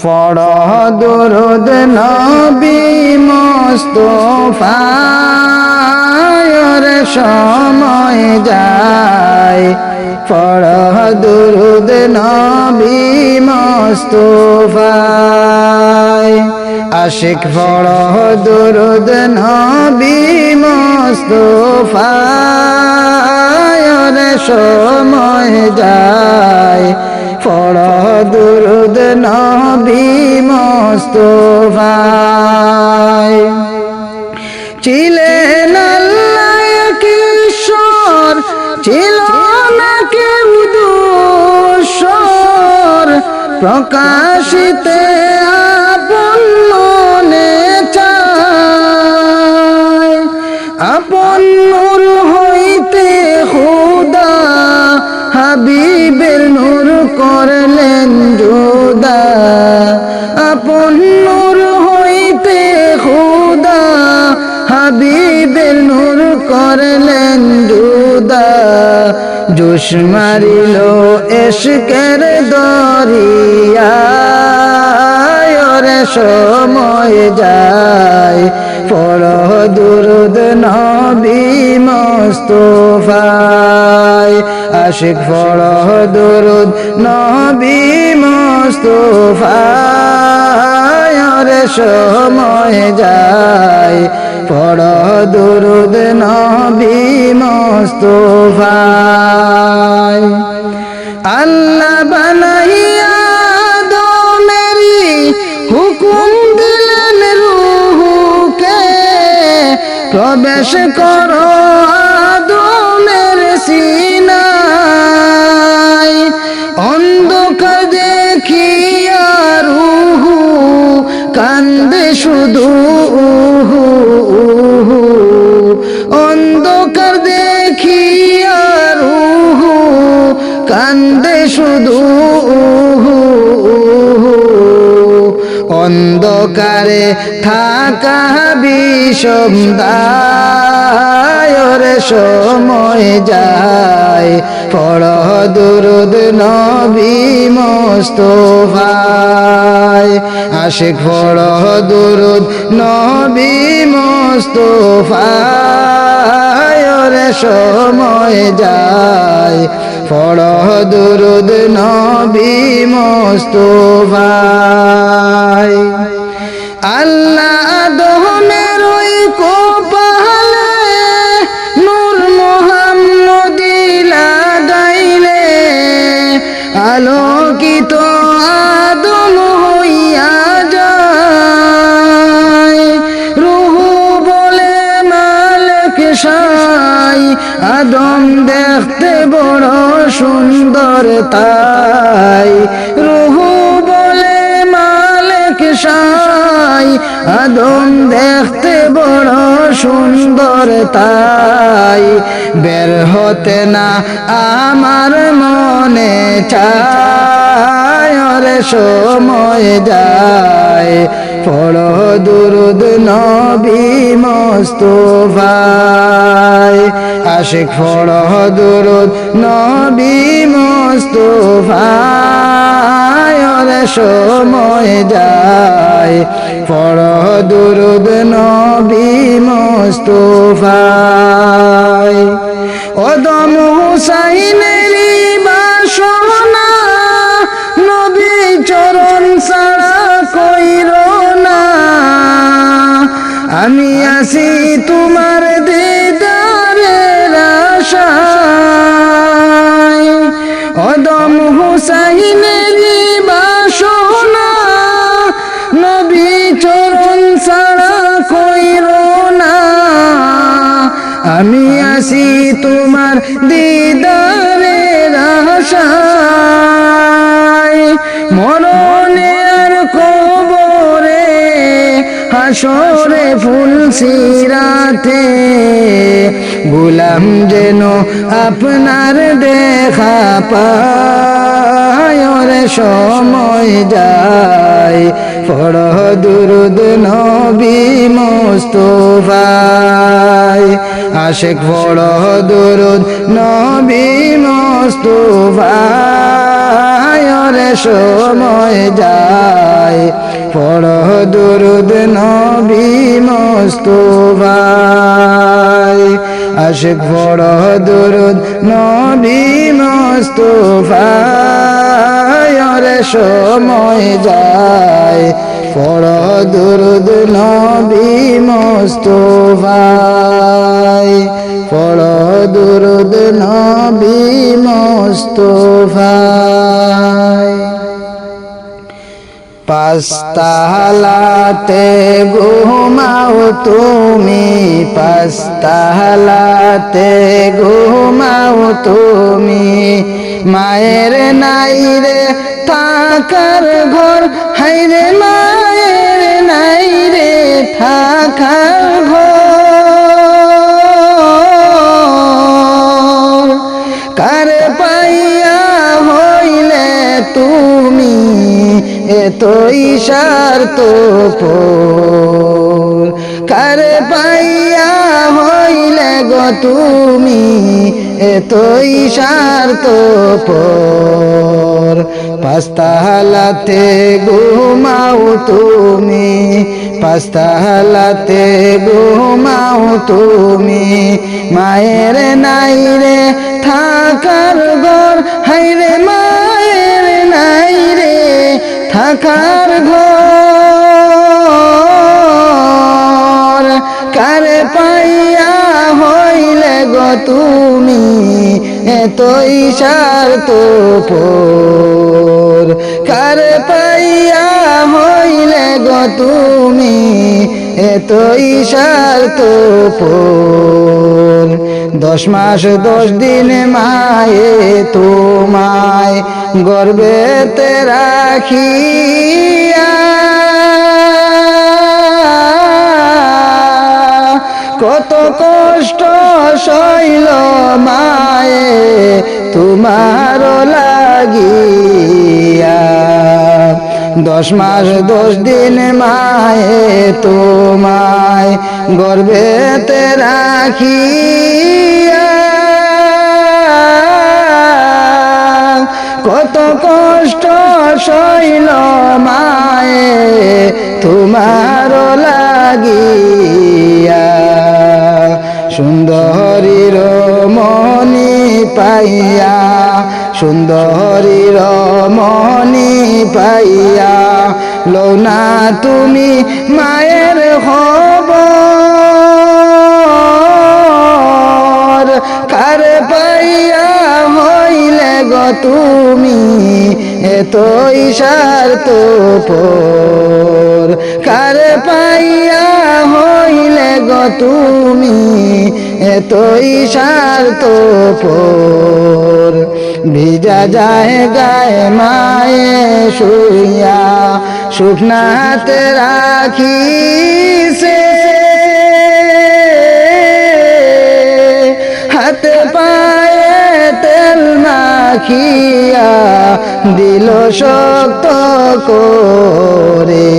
পড় দুরুদ নবী মোস্তফায়র সময় যায়। পড় দুরুদ নবী মোস্তফায় আশিক পড় দুরুদ নবী মোস্তফায়র সময় যায়। পড় দুরুদ নবী মোস্তফায় ছিলেন আল্লাহ কিশোর ছিল না কেউ দোষর প্রকাশিতে আপন জোশ মারিল এসকের দরিয়া সময় যায়। পড় দুরুদ নবী মোস্তফায়। আশিক পড় দুরুদ, নবী রে সময় যায় পড় দুরুদ, নবী মোস্তফায় আল্লাহ বানাইয়া প্রবেশ করো অন্ধকার দেখিয়া রুহু কান্দে শুধু অন্ধকারে থাকা বিষমদায়রে সময় যায় পড় দুরুদ নবী মোস্তফায় আশিক পড় দুরুদ নবী মোস্তফায়রে সময় যায়। পড় দুরুদ নবী মোস্তফায়। আল্লাহ সুন্দর তাই। রুহু বলে মালিক সাই। আদম দেখতে বড় সুন্দর তাই। বের হতে না আমার মনে চায় সময় যায়। পড় দুরুদ নবী মোস্তফায় আশিক পড় দুরুদ নবী মোস্তফায় রে সময় যায়, পড় দুরুদ নবী মোস্তফায় আসি তোমার দিদারের আশায়। মরণে আর কবরে, হাসরে ফুল সিরাতে। গুলাম যেন আপনার দেখা পায় সময় যায়। পড় দুরুদ নবী মোস্তফায় আশেক পড় দুরুদ, নবী মোস্তফায় রে সময় যায়। পড় দুরুদ, নবী মোস্তফাই আশিক পড় দুরুদ, নবী মোস্তফাই ওরে সময় যায়। পড় দুরুদ নবী মোস্তফাই পড় দুরুদ নবী মোস্তফাই পাস্তালাতে ঘুমাও তুমি পাস্তালাতে ঘুমাও তুমি। মায়ের নাই রে থাকার ঘর হাইরে নাই রে ঘর কার পাইয়া হইলে তুমি এতই তো কার পাইয়া গো তুমি এতই স্বার্থ পাস্তাহালাতে ঘুমাও তুমি পাস্তাহালাতে ঘুমাও তুমি। মায়ের নাই রে থাকার ঘর হাইরে মায়ের নাই রে থাকার ঘর। গো তুমি এতই স্বার্থ কারে পাইয়া হইলে গো তুমি এতই স্বার্থ দশ মাস, দশ দিন মায়ে তোমায় গর্বেতে রাখিয়া। কত কষ্ট শৈল মায়ে তোমার লাগিয়া। দশ মাস, দশ দিন মায়ে তোমায় গর্বেতে রাখিয়া। কত কষ্ট শৈল মায়ে তোমার লাগিয়া। সুন্দরীর মনি পাইয়া, সুন্দরীর মনি পাইয়া, লৌনা তুমি মায়ের খবর। কার পাইয়া হইলে গো তুমি, এতই স্বার্থ কার পাইয়া হইলে গো তুমি এতই স্বার্থ ভিজা যায় গায়ে মায়ে শুইয়া শুকনাতে রাখি সে হাতে পায়ে তেল মাখিয়া দিল শক্ত করে।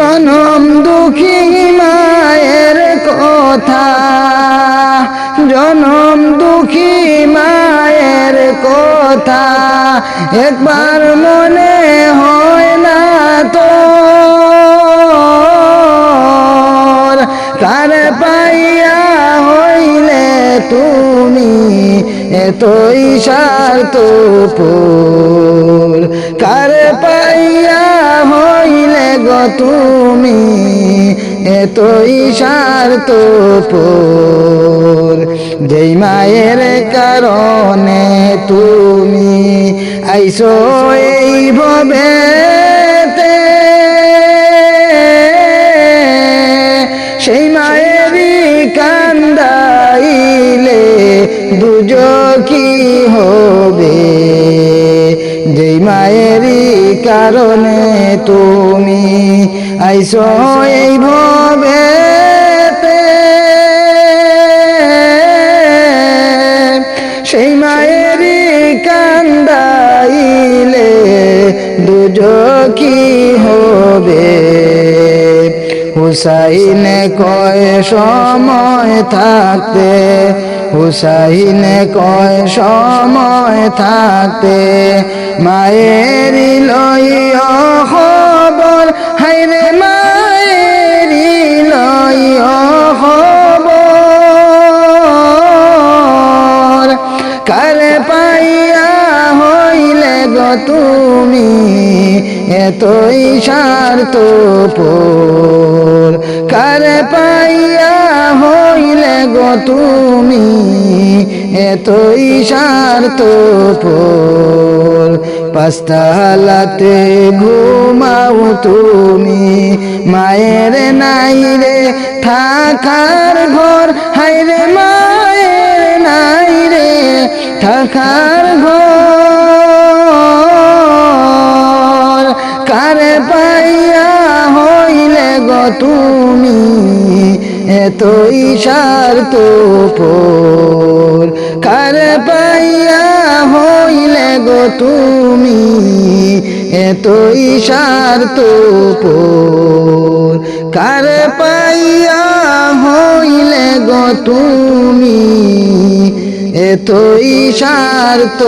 জনম দুঃখী মায়ের কথা। জনম দুঃখী মায়ের কথা। একবার মনে হয় না তো। কার পাইয়া হইলে তুমি? এতই স্বার্থ কার পাইয়া তুমি এতই স্বার্থ যেই মায়ের কারণে তুমি আইসো এই ভবেতে। সেই মায়েরই কান্দাইলে দুজ কারণে তুমি আইসো এই ভবেতে। সেই মায়েরই কান্দাইলে দুজ কি হবে। হুসাইনে কয় সময় থাকতে হুসাইন কয়, সময় থাকতে মায়ের লইয় খবর হাইরে মায়ের লইয় খবর কার পাইয়া হইলে গ তুমি? এতই স্বার্থ কারে পাইয়া হইলে গো তুমি? এতই স্বার্থ পাস্তালাতে ঘুমাও তুমি। মায়ের নাই রে থাকার ঘর। হাইরে মায়ের নাই রে থাকার ঘর। কারে পাইয়া হইলে গো তুমি? এত এতই স্বার্থ কারে পাইয়া হইলে গো তুমি? এতই স্বার্থ কার পাইয়া হইলে গো তুমি? এতই স্বার্থ